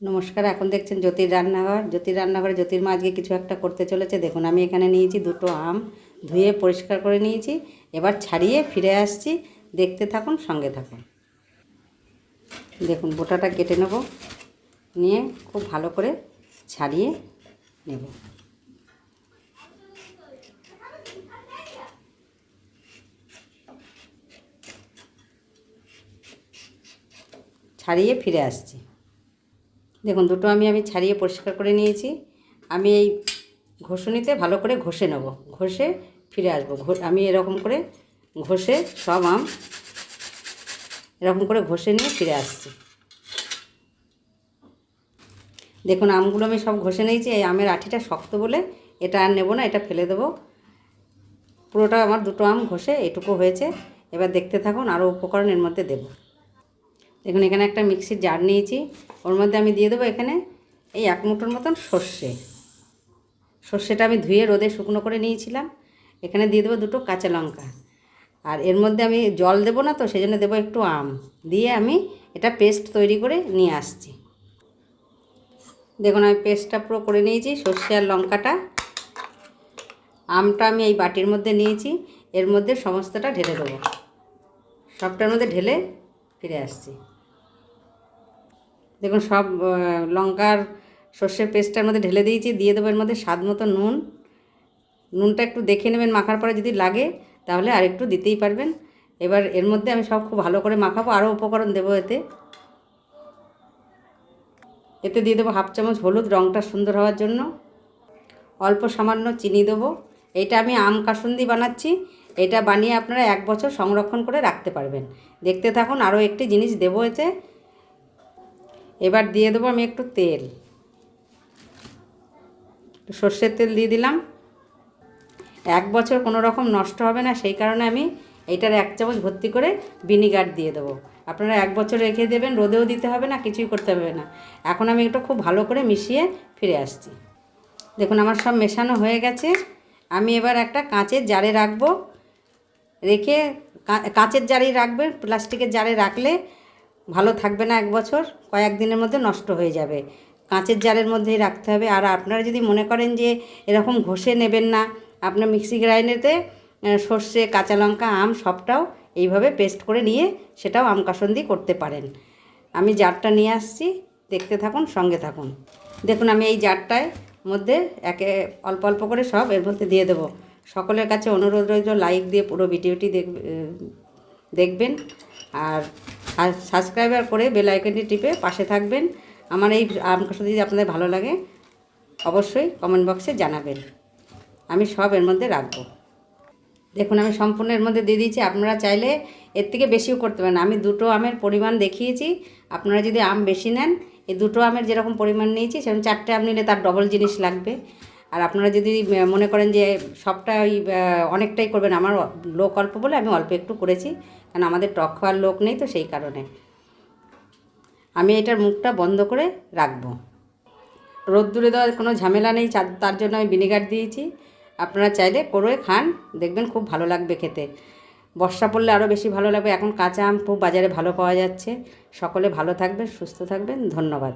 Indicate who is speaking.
Speaker 1: নমস্কার, এখন দেখছেন জ্যোতির রান্নাঘর। জ্যোতির রান্নাঘরে জ্যোতির মা আজকে কিছু একটা করতে চলেছে। দেখুন, আমি এখানে নিয়েছি দুটো আম, ধুয়ে পরিষ্কার করে নিয়েছি। এবার ছাড়িয়ে ফিরে আসছি। দেখতে থাকুন, সঙ্গে থাকুন। দেখুন, বোটাটা কেটে নেব। নিয়ে খুব ভালো করে ছাড়িয়ে নেব। ছাড়িয়ে ফিরে আসছি। দেখুন, দুটো আমি আমি ছাড়িয়ে পরিষ্কার করে নিয়েছি। আমি এই ঘষুনিতে ভালো করে ঘষে নেব। ঘষে ফিরে আসব। আমি এরকম করে ঘষে সব আম এরকম করে ঘষে নিয়ে ফিরে আসছি। দেখুন, আমগুলো আমি সব ঘষে নিয়েছি। এই আমের আঠিটা শক্ত বলে এটা আর নেব না, এটা ফেলে দেবো। পুরোটা আমার দুটো আম ঘষে এটুকু হয়েছে। এবার দেখতে থাকুন, আরও উপকরণ এর মধ্যে দেবো। দেখুন, এখানে একটা মিক্সির জার নিয়েছি। ওর মধ্যে আমি দিয়ে দেবো এখানে এই এক মুঠোর মতন সর্ষে। সর্ষেটা আমি ধুয়ে রোদে শুকনো করে নিয়েছিলাম। এখানে দিয়ে দেবো দুটো কাঁচা লঙ্কা। আর এর মধ্যে আমি জল দেবো না তো সেই জন্য দেবো একটু আম। দিয়ে আমি এটা পেস্ট তৈরি করে নিয়ে আসছি। দেখুন, আমি পেস্টটা পুরো করে নিয়েছি, সর্ষে আর লঙ্কাটা। আমটা আমি এই বাটির মধ্যে নিয়েছি। এর মধ্যে সমস্তটা ঢেলে দেবো। সবটার মধ্যে ঢেলে ফিরে আসছি। দেখুন, সব লঙ্কার সর্ষের পেস্টটার মধ্যে ঢেলে দিয়েছি, দিয়ে দেবো এর মধ্যে স্বাদ মতো নুন। নুনটা একটু দেখে নেবেন, মাখার পরে যদি লাগে, তাহলে আর একটু দিতেই পারবেন। এবার এর মধ্যে আমি সব খুব ভালো করে মাখাবো, আরও উপকরণ দেবো এতে। এতে দিয়ে দেবো হাফ চামচ হলুদ রঙটা সুন্দর হওয়ার জন্য। অল্প সামান্য চিনি দেবো। এটা আমি আম কাসুন্দি বানাচ্ছি। এটা বানিয়ে আপনারা এক বছর সংরক্ষণ করে রাখতে পারবেন। দেখতে থাকুন, আরও একটি জিনিস দেবো এতে এবার দিয়ে দেবো আমি একটু তেল। সর্ষের তেল দিয়ে দিলাম। এক বছর কোনো রকম নষ্ট হবে না, সেই কারণে আমি এইটার এক চামচ ভর্তি করে ভিনিগার দিয়ে দেবো। আপনারা এক বছর রেখে দেবেন, রোদেও দিতে হবে না, কিছুই করতে হবে না। এখন আমি একটু খুব ভালো করে মিশিয়ে ফিরে আসছি। দেখুন, আমার সব মেশানো হয়ে গেছে। আমি এবার একটা কাঁচের জারে রাখব। রেখে কাঁচের জারেই রাখবেন প্লাস্টিকের জারে রাখলে ভালো থাকবে না এক বছর, কয়েক দিনের মধ্যে নষ্ট হয়ে যাবে। কাঁচের জারের মধ্যেই রাখতে হবে। আর আপনারা যদি মনে করেন যে এরকম ঘষে নেবেন না, আপনার মিক্সি গ্রাইন্ডারেতে সর্ষে, কাঁচা লঙ্কা, আম সবটাও এইভাবে পেস্ট করে নিয়ে সেটাও আম কাসন্দি করতে পারেন। আমি জারটা নিয়ে আসছি, দেখতে থাকুন, সঙ্গে থাকুন। দেখুন, আমি এই জারটায় মধ্যে একে অল্প অল্প করে সব এর মধ্যে দিয়ে দেবো। সকলের কাছে অনুরোধ রইল লাইক দিয়ে পুরো ভিডিওটি দেখবে দেখবেন। আর সাবস্ক্রাইবার করে বেল আইকনটি টিপে পাশে থাকবেন। আমার এই যদি আপনাদের ভালো লাগে, অবশ্যই কমেন্ট বক্সে জানাবেন। আমি সব এর মধ্যে রাখব। দেখুন, আমি সম্পূর্ণ এর মধ্যে দিয়ে দিয়েছি। আপনারা চাইলে এর থেকে বেশিও করতে পারেন। আমি দুটো আমের পরিমাণ দেখিয়েছি। আপনারা যদি আম বেশি নেন, এই দুটো আমের যেরকম পরিমাণ নিয়েছি, সেরকম চারটে আম নিলে তার ডবল জিনিস লাগবে। আর আপনারা যদি মনে করেন যে সবটা ওই অনেকটাই করবেন, আমার লোক অল্প বলে আমি অল্প একটু করেছি, কারণ আমাদের টক খাওয়ার লোক নেই তো সেই কারণে। আমি এটার মুখটা বন্ধ করে রাখব। রোদ্দুরে দেওয়ার কোনো ঝামেলা নেই তার জন্য আমি ভিনেগার দিয়েছি। আপনারা চাইলে করে খান, দেখবেন খুব ভালো লাগবে খেতে। বর্ষা পড়লে আরও বেশি ভালো লাগবে, এখন কাঁচা আম খুব বাজারে ভালো পাওয়া যাচ্ছে। সকলে ভালো থাকবেন, সুস্থ থাকবেন, ধন্যবাদ।